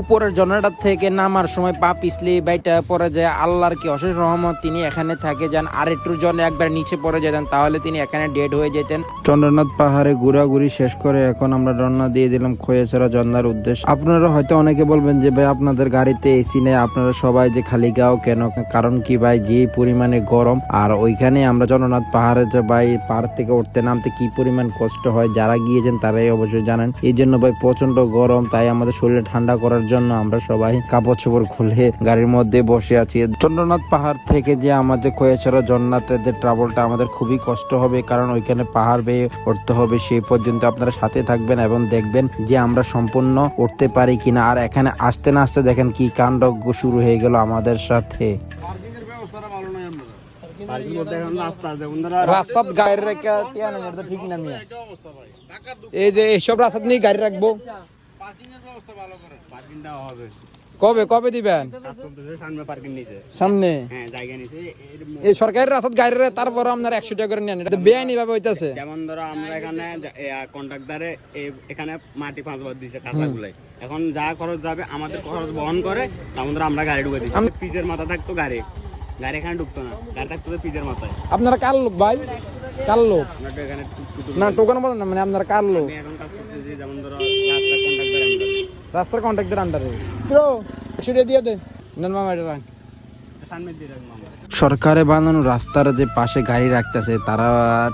উপরের জনাটা থেকে নামার সময় পা পিছলে বাইটা পরে যায়। আল্লাহর কি অশেষ রহমত, তিনি এখানে থাকে যান। আর একটু জন একবার নিচে পড়ে যেতেন, তাহলে তিনি এখানে ডেড হয়ে যেতেন। চন্দ্রনাথ পাহাড়ে ঘোরাঘুরি শেষ করে এখন আমরা রওনা দিয়ে দিলাম খয়েছড়া জন্নার উদ্দেশ্য। আপনারা হয়তো অনেকে বলবেন যে, ভাই, আপনাদের গাড়িতে এসি নেই, আপনারা সবাই যে খালি গাও কেন? কারণ কি ভাই, যে পরিমাণে গরম, আর ওইখানে আমরা চন্দ্রনাথ পাহাড়ে যে ভাই, পাহাড় থেকে উঠতে নামতে কি পরিমাণ কষ্ট হয়, যারা গিয়েছেন তারাই অবশ্যই জানেন। এই জন্য ভাই প্রচণ্ড গরম, তাই আমাদের শরীরে ঠান্ডা করার জন্য আমরা সবাই কাপড় চোপড় খুলে গাড়ির মধ্যে বসে আছি। চন্দ্রনাথ পাহাড় থেকে যে আমাদের খয়েছড়া জন্নাথের যে ট্রাভেলটা আমাদের খুবই কষ্ট হবে কারণ ওইখানে পাহাড় বেয়ে উঠতে হবে সেই পর্যন্ত আপনারা সাথে থাকবেন এবং দেখবেন যে আমরা সম্পূর্ণ উঠতে পারি কিনা। আর এখানে আসতে না আসতে দেখেন কি কাণ্ড শুরু হয়ে গেল আমাদের সাথে। রাস্তা গাড়ি রেখে ঠিক না এই যে এইসব রাস্তাত নিয়ে গাড়ি রাখব। কবে কবে দিবেন? সামনে পার্কিং নিচে। সামনে? হ্যাঁ এই সরকারি রাস্তাত গাড়ি তারপর আপনার একশো টাকা করে নেন এটা বেআইনি ভাবে হইতাছে। যেমন ধরো আমরা এখানে কন্ট্রাক্টারে এখানে মাটি পাঁচবার দিছে কাঁচাগুলাই। এখন যা খরচ যাবে আমাদের খরচ বহন করে তেমন ধরো আমরা গাড়ি ঢুকে দিচ্ছি পিজের মাথা থাকতো গাড়ি। গাড়ি এখানে ঢুকতো না। গাড়ি থাকতো তো পিজের মাথায়। আপনারা কার লোক ভাই? কার লোক? না টোকানো বলেন না মানে আপনারা কার লোক? এখন কাজ করতেছি যেমন ধরো রাস্তা কন্ট্রাক্টার রাস্তার কন্ট্যাক্টের আন্ডারে ব্রো টাকা দিয়ে দে নেন মামা এটা রাখ। সামনে দিয়ে রাখব আমরা সরকারে বানানো রাস্তার যে পাশে গাড়ি রাখতেছে, তারা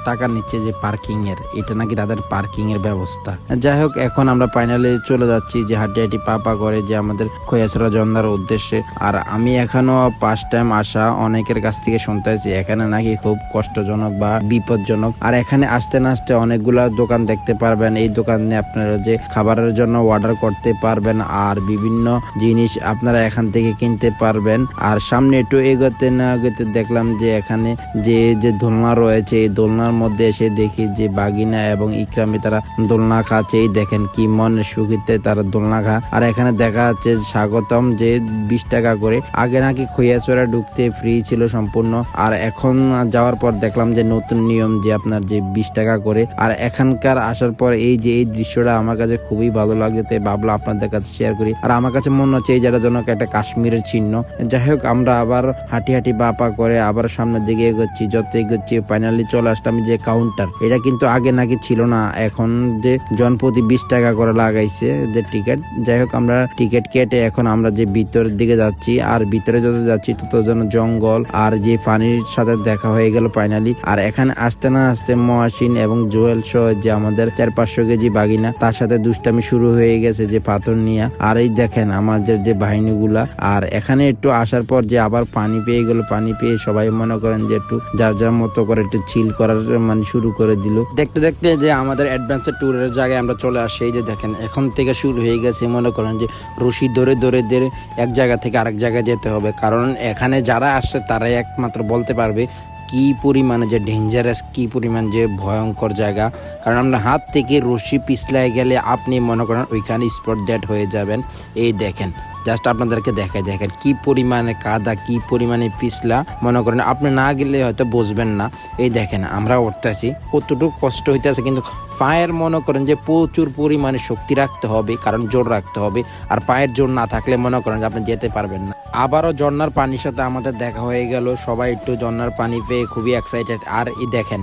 টাকা নিচ্ছে যে পার্কিং এর এটা নাকি তাদের পার্কিং এর ব্যবস্থা। যাই হোক, এখন আমরা ফাইনালি চলে যাচ্ছি যে হাঁটি হাঁটি পা পা করে যে আমাদের খয়াছড়া জন্দার উদ্দেশ্যে। আর আমি এখনও ফার্স্ট টাইম আসা অনেকের কাছ থেকে শুনতে আছি এখানে নাকি খুব কষ্টজনক বা বিপজ্জনক। আর এখানে আসতে না আসতে অনেকগুলা দোকান দেখতে পারবেন। এই দোকানে আপনারা যে খাবারের জন্য অর্ডার করতে পারবেন, আর বিভিন্ন জিনিস আপনারা এখান থেকে কিনতে পারবেন। আর সামনে একটু এগোতে না এগোতে দেখলাম যে এখানে যে যে দোলনা রয়েছে, এই দোলনার মধ্যে এসে দেখি যে বাগিনা এবং ইকরামে তারা দোলনা খাচ্ছে। এই দেখেন কি মনের সুখিতে তারা দোলনা খা। আর এখানে দেখা যাচ্ছে স্বাগতম যে বিশ টাকা করে। আগে নাকি খৈয়াচড়া ঢুকতে ফ্রি ছিল সম্পূর্ণ। আর এখন যাওয়ার পর দেখলাম যে নতুন নিয়ম যে আপনার যে বিশ টাকা করে। আর এখানকার আসার পর এই যে, এই দৃশ্যটা আমার কাছে খুবই ভালো লাগে তাই ভাবলাম আপনাদের কাছে শেয়ার করি। আর আমার কাছে মনে হচ্ছে এই জায়গার জন্য একটা কাশ্মীরের চিহ্ন। যাই হোক, আমরা আবার হাঁটি হাঁটি বাপা করে আবার সামনের দিকে এগোচ্ছি, যত এগোচ্ছি ফাইনালি চলে আসলাম যে কাউন্টার এটা কিন্তু আগে নাকি ছিল না, এখন যে জনপ্রতি বিশ টাকা করে লাগাইছে যে টিকিট যাই হোক আমরা টিকিট কেটে এখন আমরা যে ভিতরের দিকে যাচ্ছি, আর ভিতরে যত যাচ্ছি তত যেন জঙ্গল, আর যে পানির সাথে দেখা হয়ে গেল ফাইনালি আর এখানে আসতে না আসতে মহাসিন এবং জুয়েল সহ যে আমাদের চার পাঁচশো কেজি বাগিনা, তার সাথে দুষ্টামি শুরু হয়ে গেছে যে পাথর নিয়ে। আর এই দেখেন আমাদের যে বাহিনীগুলা, আর এখানে একটু আসার পর যে আবার পানি পেয়ে গেল, পানি পেয়ে সবাই মনে করেন যে একটু যার যার মতো করে একটু চিল করার মানে শুরু করে দিল। দেখতে দেখতে যে আমাদের অ্যাডভেঞ্চার ট্যুরের জায়গায় আমরা চলে আসি, এই যে দেখেন, এখন থেকে শুরু হয়ে গেছে, মনে করেন যে রশি ধরে ধরে ধরে এক জায়গা থেকে আরেক জায়গায় যেতে হবে। কারণ এখানে যারা আসছে, তারাই একমাত্র বলতে পারবে কি পরিমাণে যে ডেঞ্জারাস কি পরিমাণ যে ভয়ঙ্কর জায়গা। কারণ আমরা হাত থেকে রশি পিছলায় গেলে আপনি মনে করেন ওইখানে স্পট ডেট হয়ে যাবেন। এই দেখেন জাস্ট আপনাদেরকে দেখায় দেখেন কি পরিমাণে কাদা, কি পরিমাণে পিছলা, মনে করেন আপনি না গেলে হয়তো বুঝবেন না। এই দেখেন, আমরা উঠতেছি। কতটুকু কষ্ট হইতেছে, কিন্তু পায়ের মনে করেন যে প্রচুর পরিমাণে শক্তি রাখতে হবে, কারণ জোর রাখতে হবে। আর পায়ের জোর না থাকলে মনে করেন যে আপনি যেতে পারবেন না। আবারও ঝর্নার পানির সাথে আমাদের দেখা হয়ে গেল। সবাই একটু ঝর্নার পানি পেয়ে খুবই এক্সাইটেড আর এই দেখেন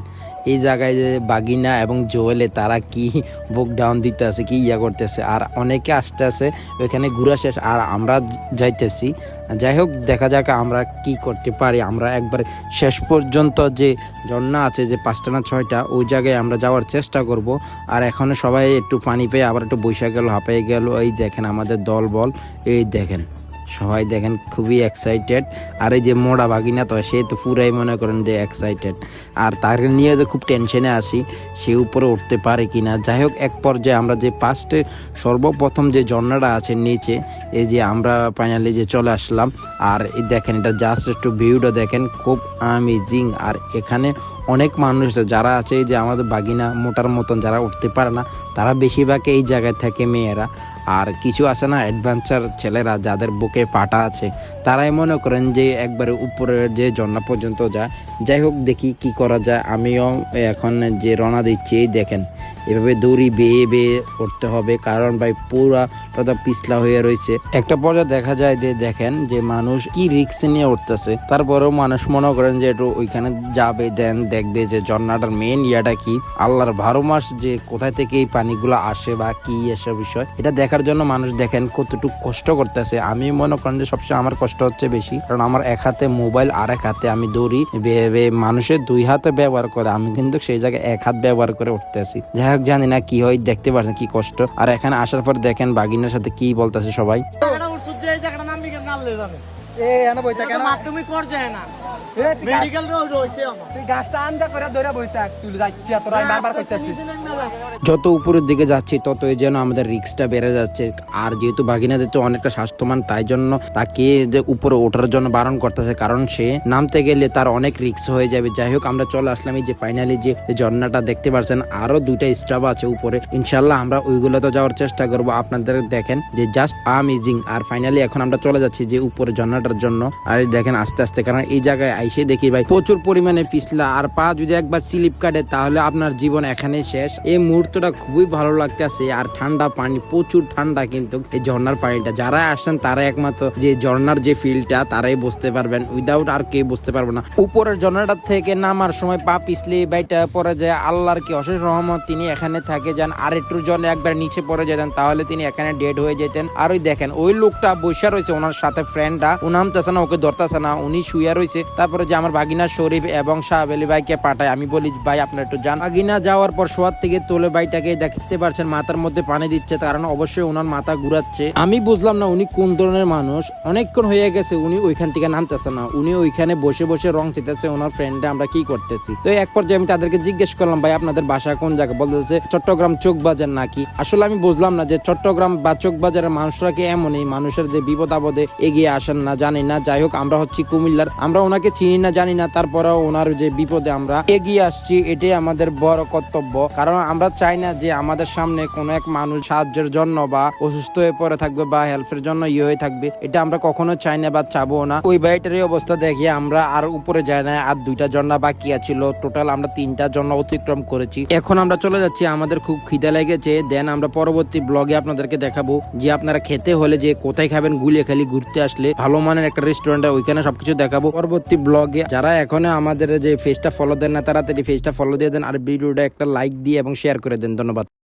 এই জায়গায় যে বাগিনা এবং জোয়েলে তারা কি বুক ডাউন দিতে আছে, কি ইয়া করতেছে? আর অনেকে আসতে আছে, ওইখানে ঘুরা শেষ আর আমরা যাইতেছি। যাই হোক, দেখা যাক আমরা কি করতে পারি। আমরা একবার শেষ পর্যন্ত যে ঝর্ণা আছে, যে পাঁচটা না ছয়টা, ওই জায়গায় আমরা যাওয়ার চেষ্টা করব। আর এখনও সবাই একটু পানি পেয়ে আবার একটু বৈশাখ গেল, হাঁপাই গেল। এই দেখেন আমাদের দল বল এই দেখেন। সবাই দেখেন খুবই এক্সাইটেড আর এই যে মোড়া ভাগিনা তো, সে তো পুরাই মনে করেন যে এক্সাইটেড আর তাকে নিয়ে যে খুব টেনশনে আসি সে উপরে উঠতে পারে কি না যাই হোক, এক পর্যায়ে আমরা যে ফার্স্টে সর্বপ্রথম যে ঝর্ণাটা আছে নিচে, এই যে আমরা ফাইনালি যে চলে আসলাম। আর দেখেন, এটা জাস্ট একটু ভিউটা দেখেন, খুব আমেজিং আর এখানে অনেক মানুষ যারা আছে যে আমাদের বাগিনা মোটার মতন যারা উঠতে পারে না, তারা বেশিরভাগ এই জায়গায় থাকে মেয়েরা। আর কিছু আছে না অ্যাডভেঞ্চার ছেলেরা যাদের বুকে পাটা আছে, তারাই মনে করেন যে একবারে উপরের যে জন্না পর্যন্ত যায়। যাই হোক দেখি কি করা যায়। আমিও এখন যে রওনা দিচ্ছি দেখেন। এভাবে দড়ি বেয়ে বেয়ে করতে হবে, কারণ ভাই পুরা তো পিছলা হয়ে রয়েছে। একটা পর্যায়ে দেখা যায় যে দেখেন যে মানুষ কি রিক্স নিয়ে উঠতেছে। তারপরেও মানুষ মনে করেন যে একটু ওইখানে যাবে, দেন দেখবে যে ঝর্ণাটার মেন ইয়াটা কি। আল্লাহর বারো মাস যে কোথায় থেকে এই পানিগুলো আসে বা কি এসব বিষয়, এটা দেখার জন্য মানুষ দেখেন কতটুকু কষ্ট করতেছে। আমি মনে করেন যে সবসময় আমার কষ্ট হচ্ছে বেশি, কারণ আমার এক হাতে মোবাইল আর এক হাতে আমি দৌড়ি মানুষের দুই হাতে ব্যবহার করে, আমি কিন্তু সেই জায়গায় এক হাত ব্যবহার করে উঠতেছি। যাই হোক জানি না কি হয়, দেখতে পারছেন কি কষ্ট। আর এখানে আসার পর দেখেন বাগিনার সাথে কি বলতেছে সবাই। এ এনে বইতা কেন? মাধ্যমিক পর্যায়ে না। এ তুই মেডিকেল রয়েছে আমার। তুই গাছটা আন্দা করে ধরে বইতা তুই যাচ্ছি তোরা আমি বারবার কইতাছি। যত উপরের দিকে যাচ্ছি ততই যেন আমাদের রিক্সটা বেড়ে যাচ্ছে। আর যেহেতু বাগিনাদের তো অনেকটা স্বাস্থ্যমান তাই জন্য তাকে যে উপরে ওঠার জন্য বারণ করতেছে কারণ সে নামতে গেলে তার অনেক রিক্স হয়ে যাবে। যাই হোক আমরা চলে আসলাম এই যে ফাইনালি যে ঝর্ণাটা দেখতে পাচ্ছেন আরও দুইটা স্টাফ আছে উপরে। ইনশাল্লাহ আমরা ওইগুলোতে যাওয়ার চেষ্টা করব। আপনাদের দেখেন যে জাস্ট আমেজিং আর ফাইনালি এখন আমরা চলে যাচ্ছি যে উপরে ঝর্ণাটার জন্য। আর দেখেন আস্তে আস্তে, কারণ এই জায়গায় আইসে দেখি ভাই, প্রচুর পরিমাণে পিছলা। আর পা যদি একবার স্লিপ কাটে, তাহলে আপনার জীবন এখানে শেষ। এই মুহূর্তটা খুবই ভালো লাগতেছে, আর ঠান্ডা পানি, প্রচুর ঠান্ডা কিন্তু এই ঝর্ণার পানিটা। যারা আসছেন, তারা একমাত্র যে ঝর্ণার যে ফিলটা, তারাই বুঝতে পারবেন। উইদাউট আর কেউ বুঝতে পারবে না। উপরের ঝর্ণাটা থেকে নামার সময় পা পিছলে বাইটা পরে যায়। আল্লাহর কি অশেষ রহমত, তিনি এখানে থাকে যান। আর একটু জন একবার নিচে পড়ে যেতেন, তাহলে তিনি এখানে ডেড হয়ে যেতেন। আর ওই দেখেন, ওই লোকটা বসে রয়েছে, ওনার সাথে ফ্রেন্ডটা নামতেছে না, ওকে ধরতেছে না। উনি শুয়ে রয়েছে। তারপরে যে আমার ভাগিনা শরীফ এবং শাহ আলী ভাইকে পাঠায়। আমি বলি, ভাই, আপনার একটু যান। ভাগিনা যাওয়ার পর শোয়ার থেকে তোলে ভাইটাকে দেখতে পারছেন, মাথার মধ্যে পানি দিচ্ছে, কারণ অবশ্যই ওনার মাথা ঘুরাচ্ছে। আমি বুঝলাম না, উনি কোন ধরনের মানুষ। অনেকক্ষণ হয়ে গেছে, উনি ওইখান থেকে নামতেছে না। উনি ওইখানে বসে বসে রং চেতেছে, ওনার ফ্রেন্ডে আমরা কি করতেছি? তো এক পর্যায়ে আমি তাদেরকে জিজ্ঞেস করলাম, ভাই, আপনাদের বাসা কোন জায়গা? বলতেছে, চট্টগ্রাম চোখ বাজার নাকি। আসলে আমি বুঝলাম না যে চট্টগ্রাম বা চোখ বাজারের মানুষরা কি এমনই? মানুষের যে বিপদ আপদে এগিয়ে আসেন না জানি না। যাই হোক, আমরা হচ্ছি কুমিল্লার। আমরা ওনাকে চিনি না, জানি না। তারপরেও ওনার যে বিপদে আমরা এগিয়ে আসছি, এটাই আমাদের বড় কর্তব্য। কারণ আমরা চাই না যে আমাদের সামনে কোনো এক মানুষ সাহায্যের জন্য বা অসুস্থ হয়ে পড়ে থাকবে বা হেল্পের জন্য ইয়ে হয়ে থাকবে। এটা আমরা কখনো চাই না বা চাবো না। ওই বাড়িটারই অবস্থা দেখে আমরা আর উপরে যাই না। আর দুইটা জন্না বাকি আছিল টোটাল আমরা তিনটা জন্য অতিক্রম করেছি। এখন আমরা চলে যাচ্ছি। আমাদের খুব খিদে লেগেছে। দেন আমরা পরবর্তী ব্লগে আপনাদেরকে দেখাবো যে আপনারা খেতে হলে যে কোথায় খাবেন, গুলিয়ে খালি ঘুরতে আসলে ভালো মানের একটা রেস্টুরেন্ট ওইখানে সবকিছু দেখাবো। পরবর্তী ব্লগে যারা এখনও আমাদের যে ফেসটা ফলো দেন না তারা তাড়াতাড়ি ফেসটা ফলো দিয়ে দেন আর ভিডিওটা একটা লাইক দিয়ে এবং শেয়ার করে দেন। ধন্যবাদ।